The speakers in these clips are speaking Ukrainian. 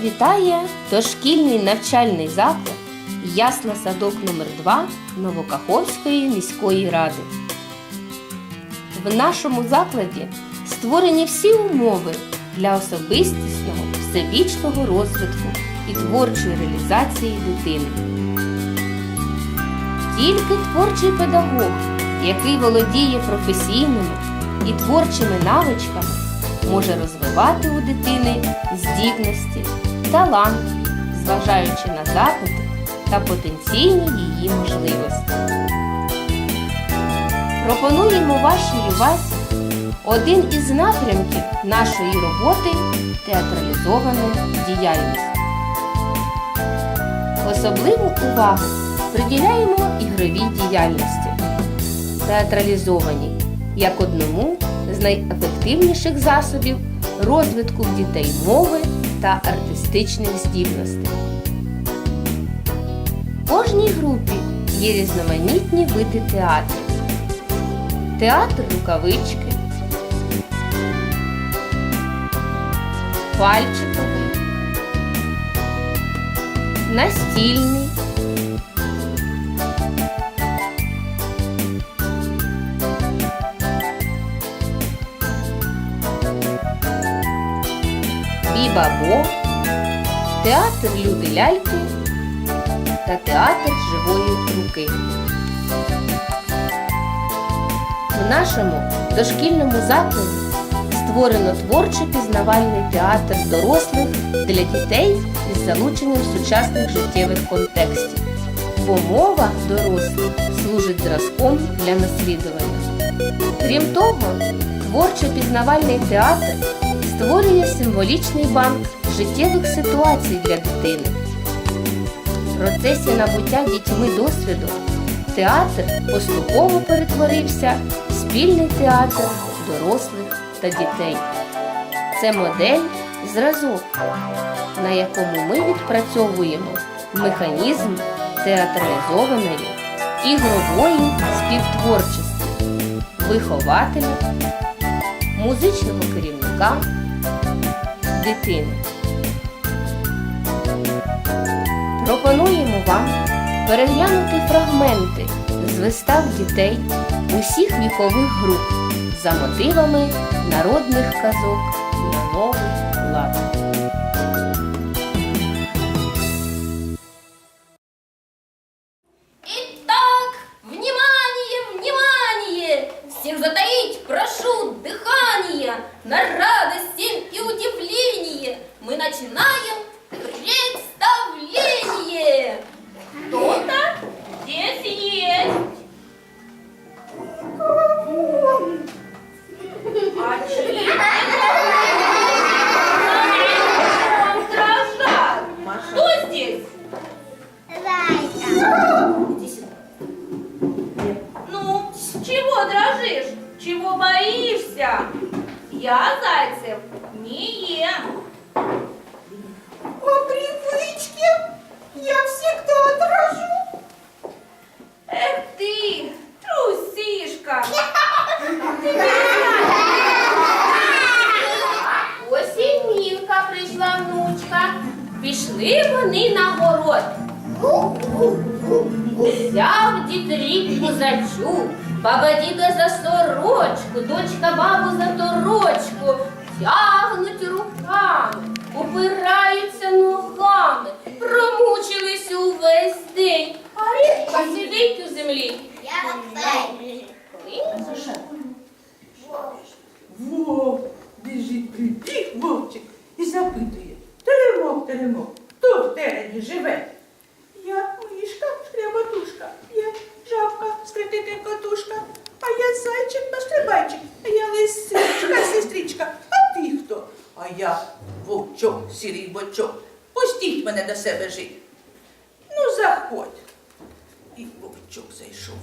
вітає дошкільний навчальний заклад Ясла садок номер 2 Новокаховської міської ради. В нашому закладі створені всі умови для особистісного всебічного розвитку і творчої реалізації дитини. Тільки творчий педагог, який володіє професійними і творчими навичками, може розвивати у дитини здібності, талант, зважаючи на запити та потенційні її можливості. Пропонуємо вашій увазі один із напрямків нашої роботи театралізована діяльність. Особливу увагу приділяємо ігровій діяльності, театралізованій як одному з найефективніших засобів розвитку дітей мови та артистичних здібностей. В кожній групі є різноманітні види театрів. Театр рукавички, пальчиковий, настільний, бібабо, театр люди ляльки та театр живої руки. В нашому дошкільному закладі створено творчо пізнавальний театр дорослих для дітей із залученням сучасних життєвих контекстів. Бо мова дорослих служить зразком для наслідування. Крім того, творчо пізнавальний театр створює символічний банк життєвих ситуацій для дитини. В процесі набуття дітьми досвіду театр поступово перетворився в спільний театр дорослих та дітей. Це модель зразок, на якому ми відпрацьовуємо механізм театралізованої ігрової співтворчості вихователя, музичного керівника, дитини. Пропонуємо вам переглянути фрагменти з вистав дітей усіх вікових груп за мотивами народних казок на новий лад. Пішли вони на город. Взяв дід рік козачу, баба діда за сорочку, дочка бабу за торочку, тягнуть руками, упираються ногами, промучились увесь день, а рибка сидить у землі. Вовк біжить, прибіг вовчик і запитує. Теремок, теремок, хто в терені живе? Я мишка, шкряботушка, я жабка, скритити котушка, а я зайчик, пастрибайчик, а я лисичка, сестричка, а ти хто? А я вовчок, сірий бочок. Пустіть мене до себе жити. Ну, заходь. І вовчок зайшов.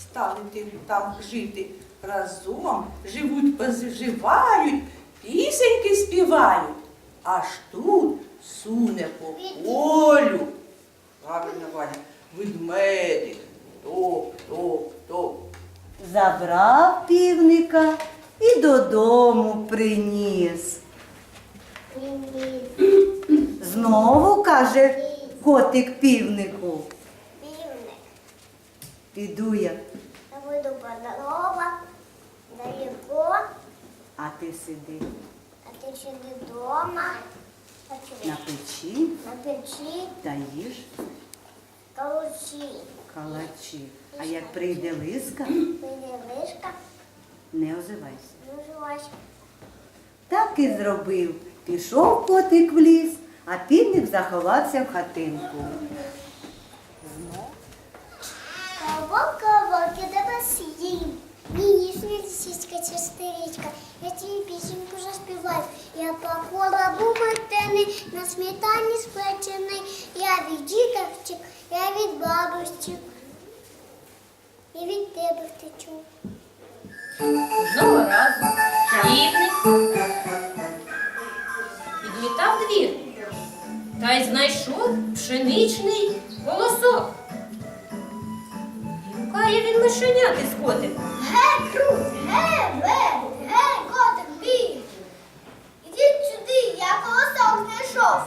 Стали тим там жити разом, живуть, позживають, пісеньки співають. Аж тут суне по полю. Правильно, Ваня, ведмедик. Топ, топ, топ. Забрав півника і додому приніс. Знову каже котик півнику. Півник. Піду я, Я буду подорова, далеко, а ти сиди а ти сиди дома, а ти на печі на печі, та їж калучі, калачі. А як прийде лиска, прийде лишка, не озивайся. наживайся. Так і зробив. Пішов котик в ліс, а півник заховався в хатинку. Колобок, колобок, я тебе съїм. Мені сніжка частирічка, я тобі пісеньку заспіваю. Я по колобу мотений, на сметані спечений. Я від діда я від бабусі. І від тебе втечу. Одного разу та й знайшов пшеничний колосок. І гукає він мишеняти з котиком. Ге, крут, ге, ве, ге, котик, бій. Ідіть сюди, я колосок знайшов.